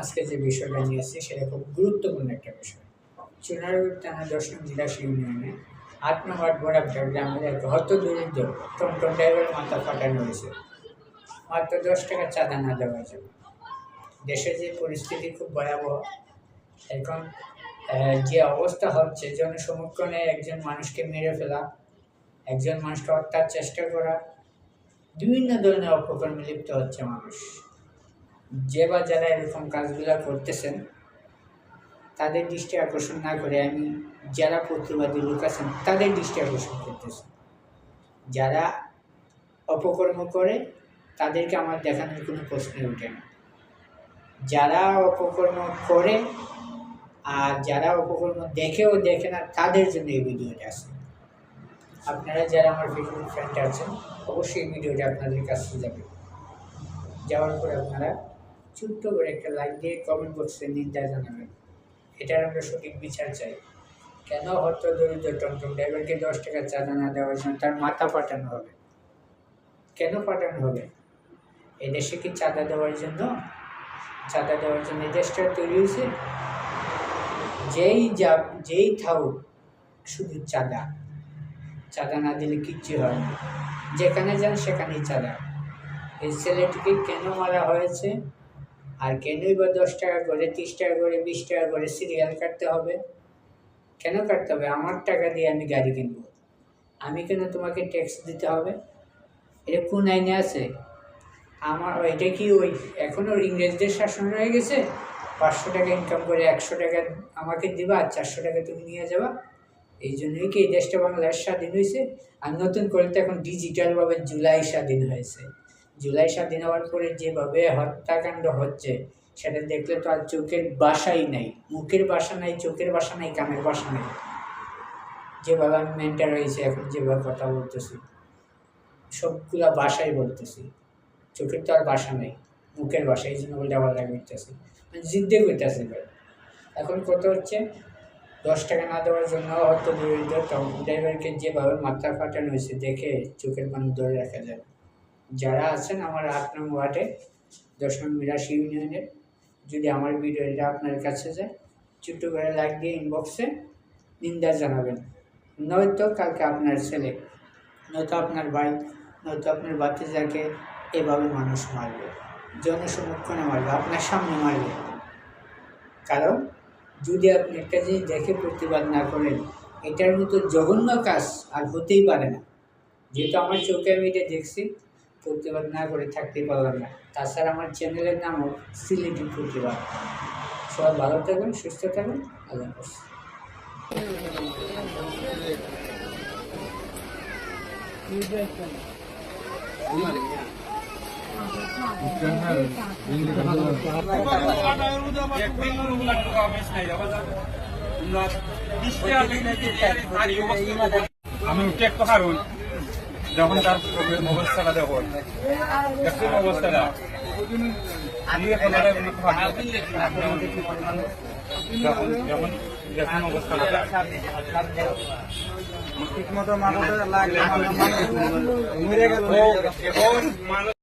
আজকে যে বিষয়টা নিয়ে এসেছি, সেটা খুব গুরুত্বপূর্ণ একটা বিষয়। চুনারুর থানা দশম জেলা ইউনিয়নে আট নম্বর বরাবর গ্রামের এক হত দরিদ্র টমটম ড্রাইভার মাথা ফাটানো হয়েছে। মাত্র দশ টাকা চাঁদা না দেওয়ার জন্য। দেশে যে পরিস্থিতি খুব ভয়াবহ, এখন যে অবস্থা হচ্ছে জনসমক্ষণে একজন মানুষকে মেরে ফেলা, একজন মানুষকে হত্যার চেষ্টা করা বিভিন্ন ধরনের অপকর্মে লিপ্ত হচ্ছে মানুষ। যে বা যারা এরকম কাজগুলো করতেছেন, তাদের দৃষ্টি আকর্ষণ না করে আমি যারা প্রতিবাদী লোক আছেন, তাদের দৃষ্টি আকর্ষণ করতেছি। যারা অপকর্ম করে, তাদেরকে আমার দেখানোর কোনো প্রশ্নই ওঠে না। যারা অপকর্ম করে, আর যারা অপকর্ম দেখেও দেখে না, তাদের জন্য এই ভিডিওটা আছে। আপনারা যারা আমার ফেসবুক ফ্রেন্ড আছেন, অবশ্যই ভিডিওটা আপনাদের কাছে যাবে। যাওয়ার পরে আপনারা ছোট্ট করে একটা লাইক দিয়ে কমেন্ট বক্সে নিন্দা জানাবেন। এটার আমরা সঠিক বিচার চাই। কেন হত্য দরিদ্র টমটম ড্রাইভারকে দশ টাকা চাঁদা না দেওয়ার জন্য তার মাথা পাঠানো হবে? কেন পাঠানো হবে? এই দেশে কি চাঁদা দেওয়ার জন্য? চাঁদা দেওয়ার জন্য দেশটা তৈরি হয়েছে? যেই যা, যেই থাকুক, শুধু চাঁদা। চাঁদা না দিলে কিচ্ছু হয় না। যেখানে যান সেখানেই চাঁদা। এই ছেলেটিকে কেন মারা হয়েছে? আর কেনই বা দশ টাকা করে, তিরিশ টাকা করে, বিশ টাকা করে সিরিয়াল কাটতে হবে? কেন কাটতে হবে? আমার টাকা দিয়ে আমি গাড়ি কিনবো। আমি কেন তোমাকে ট্যাক্স দিতে হবে? এটা কোন আইনে আছে? আমার, এটা কি ওই এখনও ইংরেজদের শাসন রয়ে গেছে? পাঁচশো টাকা ইনকাম করে একশো টাকা আমাকে দিবা, আর চারশো টাকা তুমি নিয়ে যাবা? এই জন্যই কি এই দেশটা বাংলার স্বাধীন হয়েছে? আর নতুন করে তো এখন ডিজিটালভাবে জুলাই স্বাধীন হয়েছে। জুলাই স্বাধীন হওয়ার পরে যেভাবে হত্যাকাণ্ড হচ্ছে, সেটা দেখলে তো আর চোখের বাসাই নাই। মুখের বাসা নাই, চোখের বাসা নাই, কানের বাসা নাই। যেভাবে আমি মেন্টার হয়েছি, এখন যেভাবে কথা বলতেছি, সবগুলা বাসাই বলতেছি। চোখের তো আর বাসা নেই, মুখের বাসা, এই জন্য উল্টা পাল্টা করতেছি। জিদ্দে করতেছি এখন কত হচ্ছে দশ টাকা না দেওয়ার জন্য হয়তো ড্রাইভারকে যেভাবে মাথা ফাটানো হয়েছে দেখে চোখের পানি ধরে রাখা যায়। যারা আছেন আমার আট নং ওয়ার্ডে, দশ নং মিরাশি ইউনিয়নের যদি আমার ভিডিওটা আপনার কাছে যায়, ছোট্ট করে লাইক দিয়ে ইনবক্সে নিন্দা জানাবেন। নয়তো কালকে আপনার ছেলে, নয়তো আপনার ভাই, নয়তো আপনার বাচ্চাকে এভাবে মানুষ মারবে, জনসমক্ষণে মারবে, আপনার সামনে মারবে। কারণ যদি আপনি একটা জিনিস দেখে প্রতিবাদ না করেন, এটার মতো জঘন্য কাজ আর হতেই পারে না। যেহেতু আমার চোখে আমি এটা দেখছি, প্রতিবাদ না করে থাকতে পারলাম না। তাছাড়া আমার চ্যানেলের নামও সিলেটি প্রতিবাদ। সবাই ভালো থাকবেন, সুস্থ থাকবেন, আল্লাহ হাফেজ। আমি উঠে একটু হারুন যখন তার অবস্থাটা দেখুন দেখুন অবস্থাটা। আমি এখন আর এমনি যখন যখন দেখুন অবস্থাটা। ঠিক মতো মাথাটা লাগলে মরে গেল মানুষ